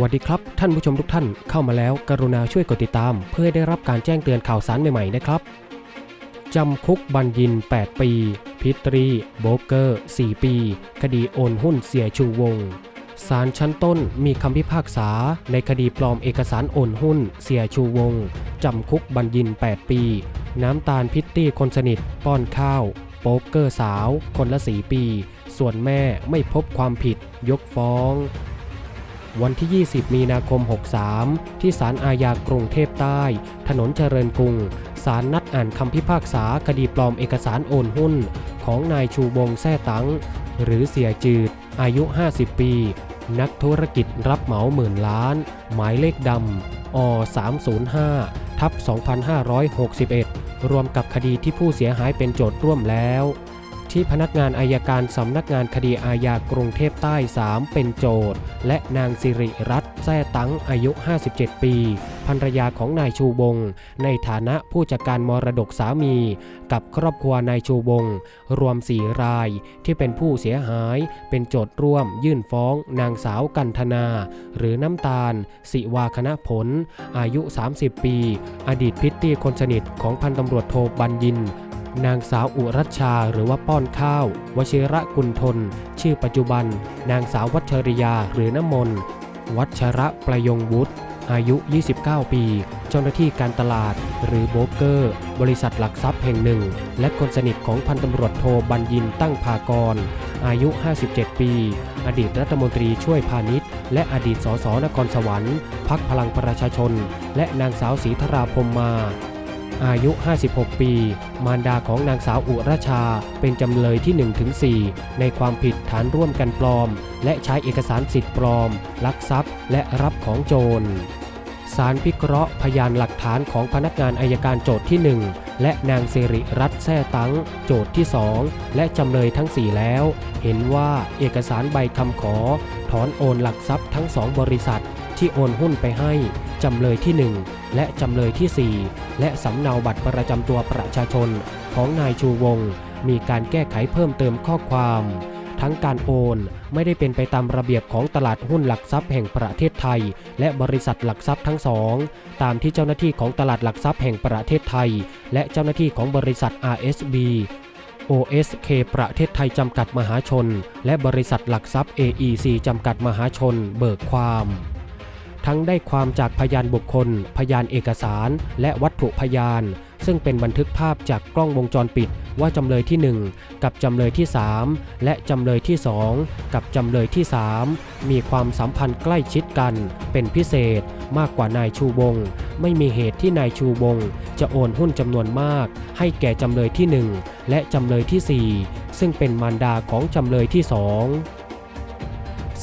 วัสดีครับ ท่านผู้ชมทุกท่านเข้ามาแล้ว กรุณาช่วยกดติดตาม เพื่อได้รับการแจ้งเตือนข่าวสารใหม่ๆนะครับจำคุกบัญญิน 8 ปี พิตรีโบเกอร์ 4 ปี คดีโอนหุ้นเสียชูวงศาลชั้นต้นมีคำพิพากษา ในคดีปลอมเอกสารโอนหุ้น เสียชูวงจำคุกบัญญิน 8 ปี น้ำตาลพิตตี้คนสนิท ป้อนข้าว โป๊กเกอร์สาว คนละ4ปี ส่วนแม่ไม่พบความผิด ยกฟ้อง วันที่ 20 มีนาคม 63 ที่ศาลอาญากรุงเทพใต้ ถนนเจริญกรุง ศาลนัดอ่านคำพิพากษาคดีปลอมเอกสารโอนหุ้น ของนายชูบงแซ่ตัง หรือเสียจืด อายุ 50 ปี นักธุรกิจรับเหมาหมื่นล้าน หมายเลขดำอ305ทับ2561 รวมกับคดีที่ผู้เสียหายเป็นโจทย์ร่วมแล้ว ที่พนักงานอายการสำนักงานคดีอาญากรุงเทพใต้ 3 เป็นโจทย์ และนางสิริรัตน์แซ่ตังอายุ 57 ปีภรรยาของนายชูบงในฐานะผู้จัดการมรดกสามี กับครอบครัวนายชูบงรวม4รายที่เป็นผู้เสียหาย เป็นโจทย์ร่วม ยื่นฟ้อง นางสาวกันธนา หรือน้ำตาล สิวาคณะผล อายุ 30 ปี อดีตพิตตี้คนสนิทของพันตำรวจโทบัญญิน นางสาวอุรัชชาหรือว่าป้อนข้าว วชิระกุลทน ชื่อปัจจุบัน นางสาววัชริยาหรือน้ำมน วัชระประยงวุฒิอายุ 29 ปี เจ้าหน้าที่การตลาด หรือโบเกอร์ บริษัทหลักทรัพย์แห่งหนึ่ง และคนสนิทของพันตำรวจโทบัญญินตั้งภากร อายุ 57 ปี อดีตรัฐมนตรีช่วยพาณิชย์ และอดีตสสนครสวรรค์ พักพลังประชาชน และนางสาวศรีธราพรมมา อายุ 56 ปี มารดาของนางสาวอุราชา เป็นจำเลยที่ 1-4 ในความผิดฐานร่วมกันปลอม และใช้เอกสารสิทธิ์ปลอม ลักทรัพย์ และรับของโจรสารพิเคราะห์พยานหลักฐานของพนักงานอายการโจทย์ที่ 1 และนางสิริรัตน์แซ่ตังโจทย์ที่ 2 และจำเลยทั้ง 4 แล้ว เห็นว่าเอกสารใบคำขอ ถอนโอนหลักทรัพย์ทั้งสองบริษัทที่โอนหุ้นไปให้ จำเลยที่ 1 และจำเลยที่ 4 และสำเนาบัตรประจำตัวประชาชนของนายชูวง มีการแก้ไขเพิ่มเติมข้อความ ทั้งการโอนไม่ได้เป็นไปตามระเบียบของตลาดหุ้นหลักทรัพย์แห่งประเทศไทย และบริษัทหลักทรัพย์ทั้งสองตามที่เจ้าหน้าที่ของตลาดหลักทรัพย์แห่งประเทศไทย และเจ้าหน้าที่ของบริษัท RSB OSK ประเทศไทยจำกัดมหาชน และบริษัทหลักทรัพย์ AEC จำกัดมหาชน เบิกความ ทั้งได้ความจากพยานบุคคล พยานเอกสาร และวัตถุพยาน ซึ่งเป็นบันทึกภาพจากกล้องวงจรปิดว่าจำเลยที่ 1 กับจำเลยที่ 3 และจำเลยที่ 2 กับจำเลยที่ 3 มีความสัมพันธ์ใกล้ชิดกัน เป็นพิเศษมากกว่านายชูวง ไม่มีเหตุที่นายชูวง จะโอนหุ้นจำนวนมาก ให้แก่จำเลยที่ 1 และจำเลยที่ 4 ซึ่งเป็นมารดาของจำเลยที่ 2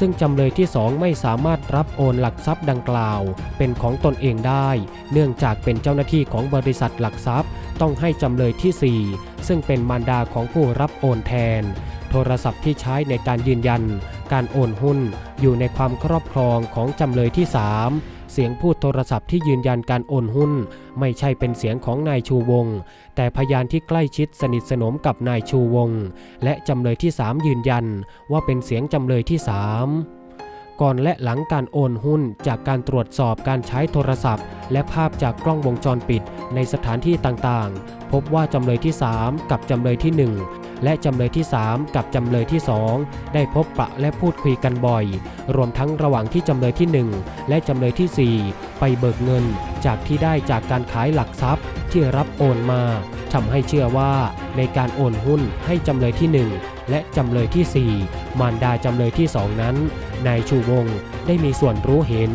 ซึ่งจำเลยที่สองไม่สามารถรับโอนหลักทรัพย์ดังกล่าว เป็นของตนเองได้ เนื่องจากเป็นเจ้าหน้าที่ของบริษัทหลักทรัพย์ ต้องให้จำเลยที่ 4 ซึ่งเป็นมารดาของผู้รับโอนแทน โทรศัพท์ที่ใช้ในการยืนยัน การโอนหุ้นอยู่ในความครอบครองของจำเลยที่ 3 เสียงพูดโทรศัพท์ที่ยืนยันการโอนหุ้น ไม่ใช่เป็นเสียงของนายชูวง แต่พยานที่ใกล้ชิดสนิทสนมกับนายชูวง และจำเลยที่ 3 ยืนยัน ว่าเป็นเสียงจำเลยที่ 3ก่อนและหลังการโอนหุ้นจากการตรวจสอบการใช้โทรศัพท์ และภาพจากกล้องวงจรปิดในสถานที่ต่างๆ พบว่าจำเลยที่ 3 กับจำเลยที่1 และจำเลยที่ 3 กับจำเลยที่ 2 ได้พบปะและพูดคุยกันบ่อย รวมทั้งระหว่างที่จำเลยที่ 1 และจำเลยที่ 4 ไปเบิกเงิน จากที่ได้จากการขายหลักทรัพย์ ที่รับโอนมาทำให้เชื่อว่า ในการโอนหุ้นให้จำเลยที่ 1 และจำเลยที่ 4 มารดาจำเลยที่ 2 นั้นนายชูวงได้มีส่วนรู้เห็น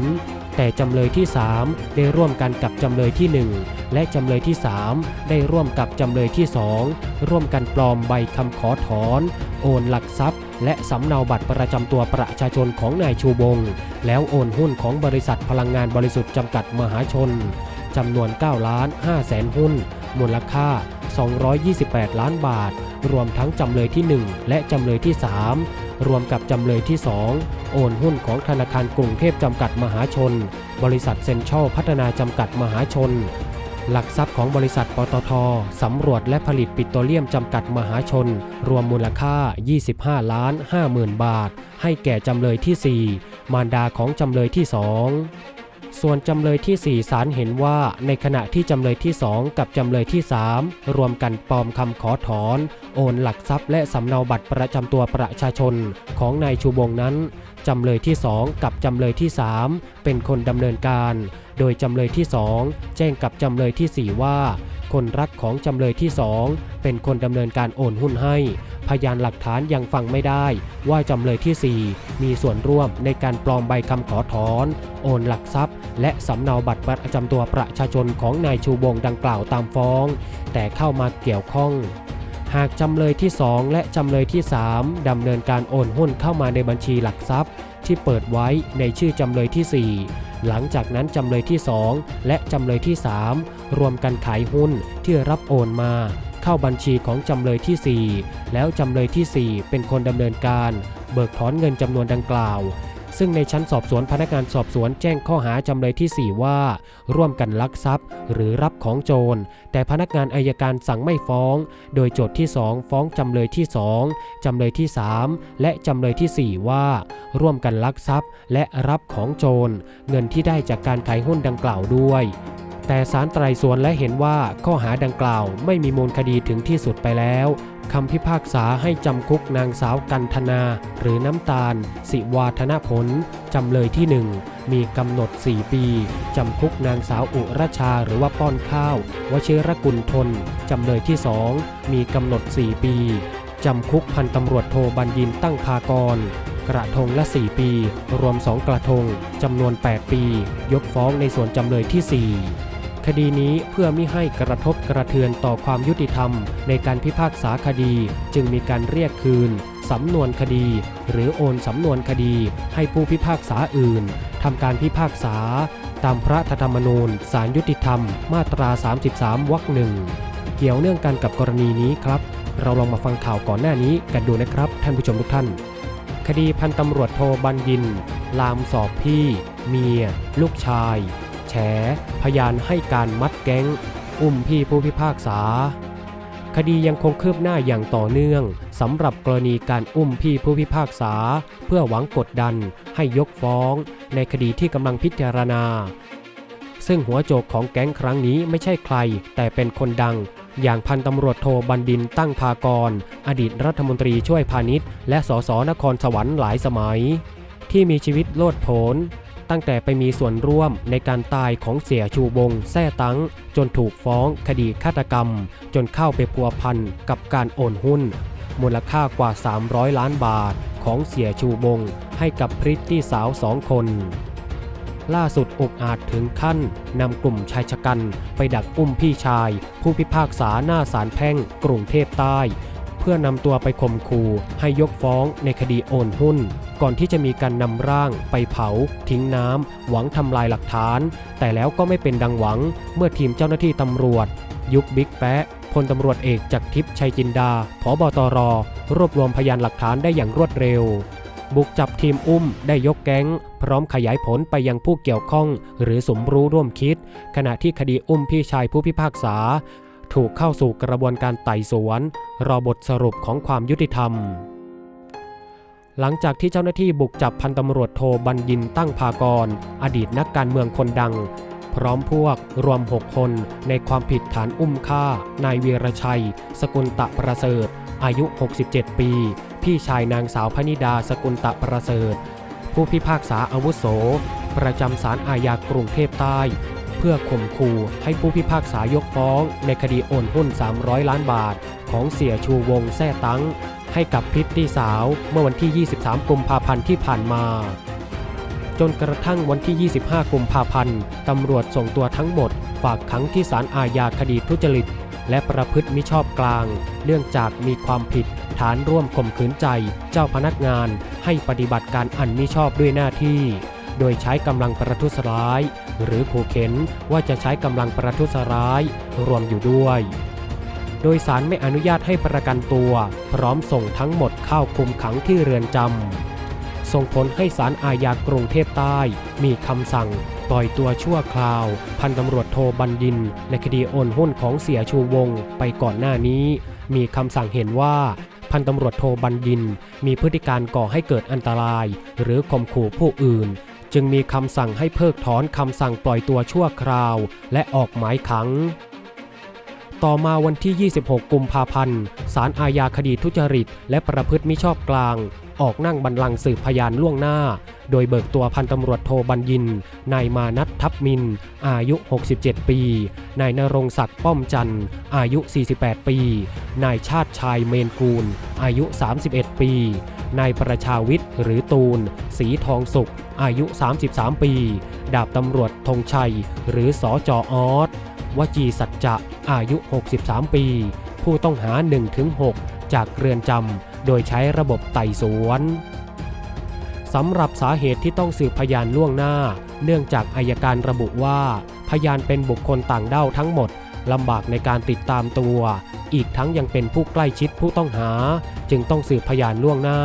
แต่จำเลยที่ 3 ได้ร่วมกันกับจำเลยที่ 1 และจำเลยที่ 3 ได้ร่วมกับจำเลยที่ 2 ร่วมกันปลอมใบคำขอถอน โอนหลักทรัพย์ และสำเนาบัตรประจำตัวประชาชนของนายชูวงแล้วโอนหุ้นของบริษัทพลังงานบริสุทธิ์จำกัดมหาชนจำนวน9ล้าน5แสนหุ้น มูลค่า 228 ล้านบาท รวมทั้งจำเลยที่ 1 และจำเลยที่ 3 รวมกับจำเลยที่ 2 โอนหุ้นของธนาคารกรุงเทพจำกัดมหาชน บริษัทเซ็นทรัลพัฒนาจำกัดมหาชน หลักทรัพย์ของบริษัทปตทสำรวจและผลิตปิโตรเลียมจำกัดมหาชน รวมมูลค่า 25 ล้าน 50,000 บาท ให้แก่จำเลยที่ 4 มารดาของจำเลยที่สอง ส่วนจำเลยที่สี่ศาลเห็นว่าในขณะที่จำเลยที่สองกับจำเลยที่สามรวมกันปลอมคำขอถอน โอนหลักทรัพย์และสำเนาบัตรประจำตัวประชาชนของนายชูวงนั้นจำเลยที่สองกับจำเลยที่สามเป็นคนดำเนินการ โดยจำเลยที่สองแจ้งกับจำเลยที่สี่ว่า คนรักของจำเลยที่สองเป็นคนดำเนินการโอนหุ้นให้ พยานหลักฐานยังฟังไม่ได้ ว่าจำเลยที่ 4 มีส่วนร่วมในการปลอมใบคำขอถอน โอนหลักทรัพย์ และสำเนาบัตรประจำตัวประชาชนของนายชูวงดังกล่าวตามฟ้อง แต่เข้ามาเกี่ยวข้อง หากจำเลยที่ 2 และจำเลยที่ 3ดำเนินการโอนหุ้นเข้ามาในบัญชีหลักทรัพย์ ที่เปิดไว้ในชื่อจำเลยที่ 4 หลังจากนั้นจำเลยที่ 2 และจำเลยที่ 3 รวมกันขายหุ้นที่รับโอนมาเข้าบัญชีของจำเลยที่ 4 แล้วจำเลยที่ 4 เป็นคนดำเนินการ เบิกถอนเงินจำนวนดังกล่าว ซึ่งในชั้นสอบสวนพนักงานสอบสวนแจ้งข้อหาจำเลยที่ 4 ว่า ร่วมกันลักทรัพย์ หรือรับของโจร แต่พนักงานอายการสั่งไม่ฟ้อง โดยโจทย์ที่ 2 ฟ้องจำเลยที่ 2จำเลยที่ 3 และจำเลยทีสี่4 ว่า ร่วมกันลักทรัพย์ และรับของโจร เงินที่ได้จากการขายหุ้นดังกล่าวด้วยแต่ศาลไตรสวนและเห็นว่าข้อหาดังกล่าวไม่มีมูลคดีถึงที่สุดไปแล้ว คำพิพากษาให้จำคุกนางสาวกันธนา หรือน้ำตาล สิวาธนผล จำเลยที่ 1 มีกำหนด 4 ปี จำคุกนางสาวอุรชาหรือว่าป้อนข้าว วชิรกุลทน จำเลยที่ 2 มีกำหนด 4 ปี จำคุกพันตำรวจโทบัญญินตั้งพากรกระทงละ 4 ปี รวม 2 กระทง จำนวน 8 ปี ยกฟ้องในส่วนจำเลยที่ 4 คดีนี้เพื่อไม่ให้กระทบกระเทือนต่อความยุติธรรม ในการพิพากษาคดี จึงมีการเรียกคืนสำนวนคดี หรือโอนสำนวนคดี ให้ผู้พิพากษาอื่นทำการพิพากษา ตามพระธรรมนูญสารยุติธรรม มาตรา 33 วรรคหนึ่งเกี่ยวเนื่องกันกับกรณีนี้ครับ เราลองมาฟังข่าวก่อนหน้านี้กันดูนะครับท่านผู้ชมทุกท่าน คดีพันตำรวจโทบัญญิน ลามสอบพี่ เมีย ลูกชาย พยานให้การมัดแก๊ง อุ้มพี่ผู้พิพากษา คดียังคงคืบหน้าอย่างต่อเนื่องสำหรับกรณีการอุ้มพี่ผู้พิพากษา เพื่อหวังกดดันให้ยกฟ้อง ในคดีที่กำลังพิจารณา ซึ่งหัวโจกของแก๊งครั้งนี้ไม่ใช่ใคร แต่เป็นคนดังอย่างพันตำรวจโทบันดินตั้งพากร อดีตรัฐมนตรีช่วยพาณิชย์ และสสนครสวรรค์หลายสมัย ที่มีชีวิตโลดโผน ตั้งแต่ไปมีส่วนร่วมในการตายของเสียชูวงแท่ตั้งจนถูกฟ้องคดีฆาตกรรม จนเข้าไปพัวพันกับการโอนหุ้น มูลค่ากว่า 300 ล้านบาทของเสียชูวงให้กับพริตตี้สาวสองคน ล่าสุดอกอาจถึงขั้นนำกลุ่มชายชะกันไปดักอุ้มพี่ชาย ผู้พิพากษาหน้าศาลแพ่งกรุงเทพใต้ เพื่อนำตัวไปข่มขู่ให้ยกฟ้องในคดีโอนหุ้น ก่อนที่จะมีการนำร่างไปเผา ทิ้งน้ำหวังทำลายหลักฐาน แต่แล้วก็ไม่เป็นดังหวัง เมื่อทีมเจ้าหน้าที่ตำรวจ ยุคบิ๊กแปะพลตำรวจเอกจากทิพย์ชัยจินดาผบตร รวบรวมพยานหลักฐานได้อย่างรวดเร็ว บุกจับทีมอุ้มได้ยกแก๊ง พร้อมขยายผลไปยังผู้เกี่ยวข้อง หรือสมรู้ร่วมคิด ขณะที่คดีอุ้มพี่ชายผู้พิพากษา ถูกเข้าสู่กระบวนการไต่สวน รอบทสรุปของความยุติธรรม หลังจากที่เจ้าหน้าที่บุกจับพันตำรวจโทบัญญินตั้งพากร อดีตนักการเมืองคนดัง พร้อมพวกรวม 6 คนในความผิดฐานอุ้มฆ่านายเวียรชัย สกุลตะประเสริฐ อายุ 67 ปี พี่ชายนางสาวพนิดาสกุลตะประเสริฐ ผู้พิพากษาอาวุโส ประจำศาลอาญากรุงเทพใต้ เพื่อข่มขู่ให้ผู้พิพากษายกฟ้องในคดีโอนหุ้น 300 ล้านบาท ของเสียชูวงแท่ตั้ง ให้กับพริตตี้สาวเมื่อวันที่ 23 กุมภาพันธ์ที่ผ่านมา จนกระทั่งวันที่ 25 กุมภาพันธ์ตำรวจส่งตัวทั้งหมด ฝากขังที่ศาลอาญาคดีทุจริต และประพฤติมิชอบกลาง เนื่องจากมีความผิด ฐานร่วมข่มขืนใจ เจ้าพนักงาน ให้ปฏิบัติการอันมิชอบด้วยหน้าที่โดยใช้กำลังประทุษร้าย หรือขู่เข็นว่าจะใช้กำลังประทุษร้าย รวมอยู่ด้วย โดยสารไม่อนุญาตให้ประกันตัว พร้อมส่งทั้งหมดเข้าคุมขังที่เรือนจำ ส่งผลให้ศาลอาญากรุงเทพใต้ มีคำสั่ง ปล่อยตัวชั่วคราว พันตำรวจโทบัญญิน ในคดีโอนหุ้นของเสียชูวงไปก่อนหน้านี้ มีคำสั่งเห็นว่าพพันตำรวจโทบัญญิน มีพฤติการก่อให้เกิดอันตราย หรือข่มขู่ผู้อื่น จึงมีคำสั่งให้เพิกถอนคำสั่งปล่อยตัวชั่วคราว และออกหมายขัง ต่อมาวันที่ 26 กุมภาพันธ์ ศาลอาญาคดีทุจริต และประพฤติมิชอบกลาง ออกนั่งบัลลังสืบพยานล่วงหน้า โดยเบิกตัวพันตำรวจโทบัญญิน นายมานัททับมิน อายุ 67 ปี นายนรงศักดิ์ป้อมจันทร์อายุ 48 ปี นายชาติชายเมนกูล อายุ 31 ปี นายประชาวิทย์หรือตูน สีทองสุข อายุ 33 ปี ดาบตำรวจธงชัย หรือสอจออส วจีสัจจะอายุ 63 ปี ผู้ต้องหา 1-6 จากเรือนจำ โดยใช้ระบบไต่สวนสำหรับสาเหตุที่ต้องสืบพยานล่วงหน้า เนื่องจากอายการระบุว่า พยานเป็นบุคคลต่างด้าวทั้งหมดลำบากในการติดตามตัว อีกทั้งยังเป็นผู้ใกล้ชิดผู้ต้องหา จึงต้องสืบพยานล่วงหน้า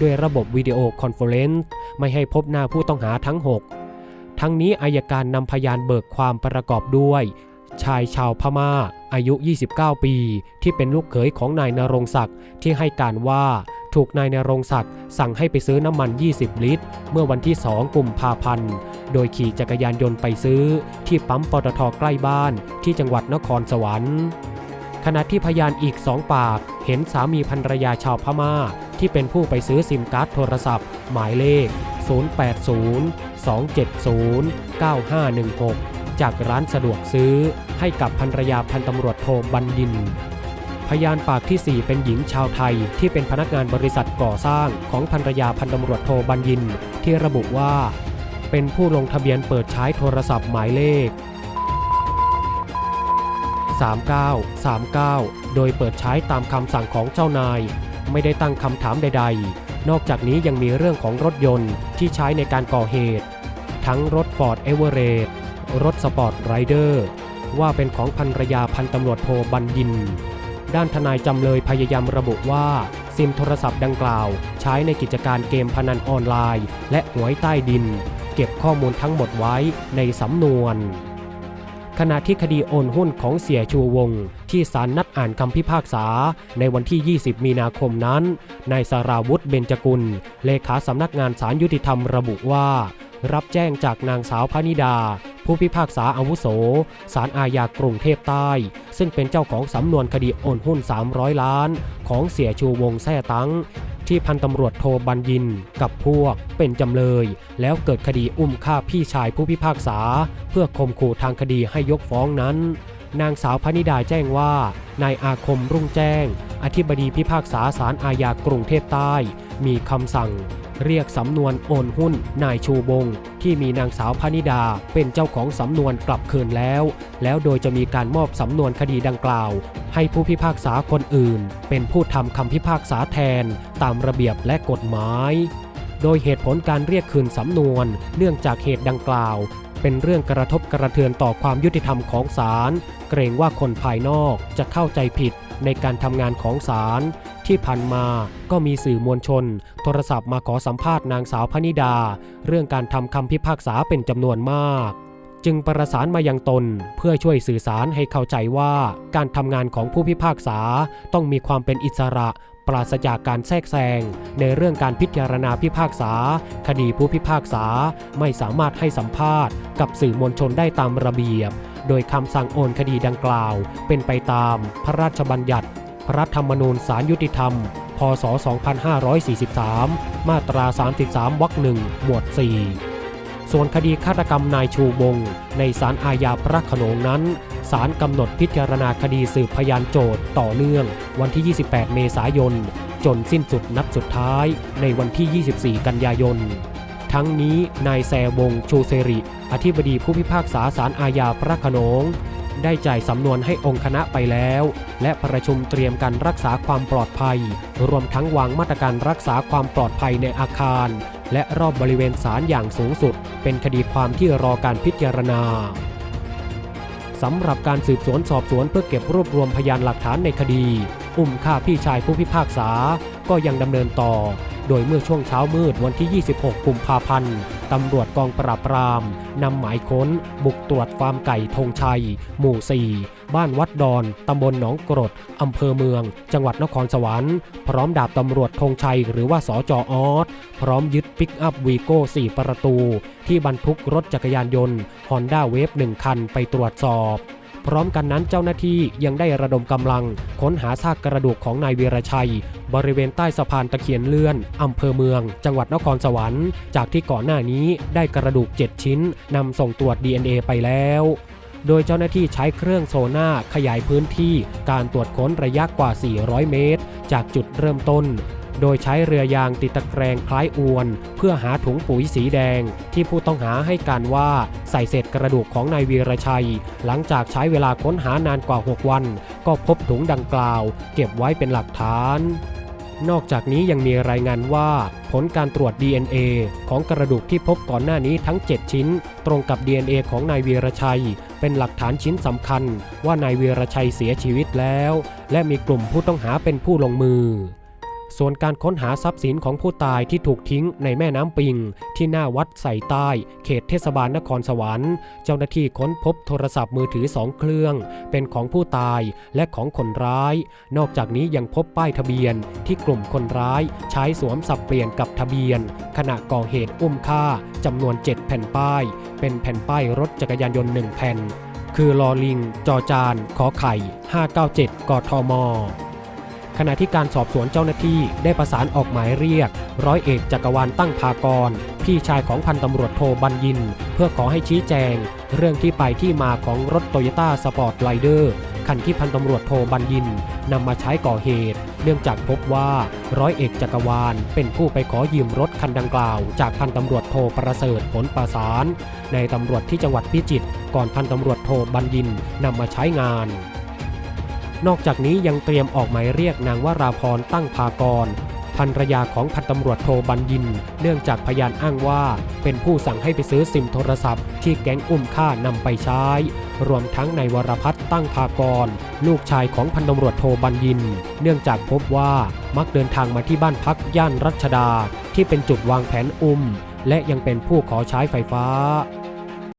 ด้วยระบบวิดีโอคอนเฟอเรนซ์ไม่ให้พบหน้าผู้ต้องหาทั้ง 6 ทั้งนี้อายการนำพยานเบิกความประกอบด้วย ชายชาวพม่า อายุ 29 ปี ที่เป็นลูกเขยของนายนรงศักดิ์ที่ให้การว่าถูกนายนรงศักดิ์สั่งให้ไปซื้อน้ำมัน 20 ลิตร เมื่อวันที่ 2กุมภาพันธ์ โดยขี่จักรยานยนต์ไปซื้อ ที่ปั๊มปตทใกล้บ้านที่จังหวัดนครสวรรค์ขณะที่พยานอีกสองปาก เห็นสามีภรรยาชาวพม่า ที่เป็นผู้ไปซื้อซิมการ์ดโทรศัพท์ หมายเลข 080-270-9516 จากร้านสะดวกซื้อ ให้กับภรรยาพันตำรวจโทบัญญิน พยานปากที่ 4 เป็นหญิงชาวไทย ที่เป็นพนักงานบริษัทก่อสร้างของภรรยาพันตำรวจโทบัญญิน ที่ระบุว่า เป็นผู้ลงทะเบียนเปิดใช้โทรศัพท์หมายเลข 3939 โดยเปิดใช้ตามคำสั่งของเจ้านาย ไม่ได้ตั้งคำถามใด ๆ นอกจากนี้ยังมีเรื่องของรถยนต์ที่ใช้ในการก่อเหตุ ทั้งรถ Ford e v e r e s t รถสปอร์ตไรเดอร์ ว่าเป็นของภรรยาพันตำรวจโทบัญญิน ด้านทนายจำเลยพยายามระบุว่าซิมโทรศัพท์ดังกล่าว ใช้ในกิจการเกมพนันออนไลน์ และหวยใต้ดิน เก็บข้อมูลทั้งหมดไว้ในสำนวน ขณะที่คดีโอนหุ้นของเสียชูวง ที่ศาลนัดอ่านคำพิพากษา ในวันที่ 20 มีนาคมนั้นนายสาราวุธเบญจกุล เลขาสำนักงานศาลยุติธรรมระบุว่า รับแจ้งจากนางสาวพนิดา ผู้พิพากษาอาวุโสศาลอาญากรุงเทพใต้ ซึ่งเป็นเจ้าของสำนวนคดีโอนหุ้น 300 ล้าน ของเสียชูวงแท่ตั้งที่พันตำรวจโทบัญญินกับพวกเป็นจำเลย แล้วเกิดคดีอุ้มฆ่าพี่ชายผู้พิพากษา เพื่อข่มขู่ทางคดีให้ยกฟ้องนั้น นางสาวพนิดาแจ้งว่านายอาคมรุ่งแจ้ง อธิบดีพิพากษาศาลอาญากรุงเทพใต้ มีคำสั่ง เรียกสำนวนโอนหุ้นนายชูบง ที่มีนางสาวพนิดาเป็นเจ้าของสำนวนกลับคืนแล้ว แล้วโดยจะมีการมอบสำนวนคดีดังกล่าว ให้ผู้พิพากษาคนอื่น เป็นผู้ทำคำพิพากษาแทนตามระเบียบและกฎหมาย โดยเหตุผลการเรียกคืนสำนวนเนื่องจากเหตุดังกล่าว เป็นเรื่องกระทบกระเทือนต่อความยุติธรรมของศาลเกรงว่าคนภายนอกจะเข้าใจผิดในการทำงานของศาล ที่ผ่านมาก็มีสื่อมวลชน โทรศัพท์มาขอสัมภาษณ์นางสาวพนิดา เรื่องการทำคำพิพากษาเป็นจำนวนมาก จึงประสานมายังตนเพื่อช่วยสื่อสารให้เข้าใจว่าการทำงานของผู้พิพากษาต้องมีความเป็นอิสระ ปราศจากการแทรกแซง ในเรื่องการพิจารณาพิพากษา คดีผู้พิพากษาไม่สามารถให้สัมภาษณ์ กับสื่อมวลชนได้ตามระเบียบ โดยคำสั่งโอนคดีดังกล่าว เป็นไปตามพระราชบัญญัติ ระธรรมนูญสารยุติธรรม พศ 2543 มาตรา 33 วรรคหนึ่งหมวด 4 ส่วนคดีฆาตกรรมนายชูวง ในศาลอาญาพระขนงนั้นศาลกำหนดพิจารณาคดีสืบพยานโจทย์ต่อเนื่อง วันที่ 28 เมษายน จนสิ้นสุดนัดสุดท้าย ในวันที่ 24 กันยายน ทั้งนี้นายแซวงชูเซริ อธิบดีผู้พิพากษาศาลอาญาพระขนง ได้จ่ายสำนวนให้องค์คณะไปแล้ว และประชุมเตรียมการรักษาความปลอดภัย รวมทั้งวางมาตรการรักษาความปลอดภัยในอาคาร และรอบบริเวณศาลอย่างสูงสุด เป็นคดีความที่รอการพิจารณาสำหรับการสืบสวนสอบสวนเพื่อเก็บรวบรวมพยานหลักฐานในคดี อุ้มฆ่าพี่ชายผู้พิพากษา ก็ยังดำเนินต่อ โดยเมื่อช่วงเช้ามืดวันที่ 26 กุมภาพันธ์ ตำรวจกองปราบปรามนำหมายค้น บุกตรวจฟาร์มไก่ธงชัย หมู่ 4 บ้านวัดดอน ตำบลหนองกรด อำเภอเมือง จังหวัดนครสวรรค์ พร้อมดาบตำรวจธงชัยหรือว่าสอจออสพร้อมยึดปิกอัพวีโก้ 4 ประตู ที่บรรทุกรถจักรยานยนต์ฮอนด้าเวฟ1คันไปตรวจสอบพร้อมกันนั้นเจ้าหน้าที่ยังได้ระดมกำลัง ค้นหาซากกระดูกของนายเวีรชัย บริเวณใต้สะพานตะเคียนเลื่อนอำเภอเมือง จังหวัดนครสวรรค์ จากที่ก่อนหน้านี้ได้กระดูก 7 ชิ้นนำส่งตรวจ DNA ไปแล้ว โดยเจ้าหน้าที่ใช้เครื่องโซน่าขยายพื้นที่การตรวจค้นระยะกว่า 400 เมตร จากจุดเริ่มต้นโดยใช้เรือยางติดตะแกรงคล้ายอวน เพื่อหาถุงปุ๋ยสีแดง ที่ผู้ต้องหาให้การว่าใส่เศษกระดูกของนายวีรชัย หลังจากใช้เวลาค้นหานานกว่า 6 วัน ก็พบถุงดังกล่าว เก็บไว้เป็นหลักฐาน นอกจากนี้ยังมีรายงานว่า ผลการตรวจ DNA ของกระดูกที่พบก่อนหน้านี้ทั้ง 7 ชิ้น ตรงกับ DNA ของนายวีรชัย เป็นหลักฐานชิ้นสำคัญ ว่านายวีรชัยเสียชีวิตแล้ว และมีกลุ่มผู้ต้องหาเป็นผู้ลงมือ ส่วนการค้นหาทรัพย์สินของผู้ตายที่ถูกทิ้งในแม่น้ำปิง ที่หน้าวัดใส่ใต้ เขตเทศบาลนครสวรรค์ เจ้าหน้าที่ค้นพบโทรศัพท์มือถือสองเครื่อง เป็นของผู้ตายและของคนร้าย นอกจากนี้ยังพบป้ายทะเบียน ที่กลุ่มคนร้ายใช้สวมสับเปลี่ยนกับทะเบียน ขณะก่อเหตุอุ้มฆ่าจำนวน 7 แผ่นป้าย เป็นแผ่นป้ายรถจักรยานยนต์1แผ่น คือลอลิง จอจาน ขอไข่ 597 กทม ขณะที่การสอบสวนเจ้าหน้าที่ได้ประสานออกหมายเรียก ร้อยเอกจักรวาลตั้งพากร พี่ชายของพันตำรวจโทบัญญิน เพื่อขอให้ชี้แจง เรื่องที่ไปที่มาของรถโตโยต้าสปอร์ตไลเดอร์คันที่พันตำรวจโทบัญญินนำมาใช้ก่อเหตุ เนื่องจากพบว่าร้อยเอกจักรวาล เป็นผู้ไปขอยืมรถคันดังกล่าว จากพันตำรวจโทประเสริฐผลประสาน ในตำรวจที่จังหวัดพิจิตรก่อนพันตำรวจโทบัญญินนำมาใช้งาน นอกจากนี้ยังเตรียมออกหมายเรียกนางวราพรตั้งพากรภรรยาของพันตำรวจโทบัญญิน เนื่องจากพยานอ้างว่า เป็นผู้สั่งให้ไปซื้อซิมโทรศัพท์ ที่แก๊งอุ้มฆ่านำไปใช้ รวมทั้งในยวรพัฒน์ตั้งพากร ลูกชายของพันตำรวจโทบัญญิน เนื่องจากพบว่ามักเดินทางมาที่บ้านพักย่านรัชดา ที่เป็นจุดวางแผนอุ้ม และยังเป็นผู้ขอใช้ไฟฟ้า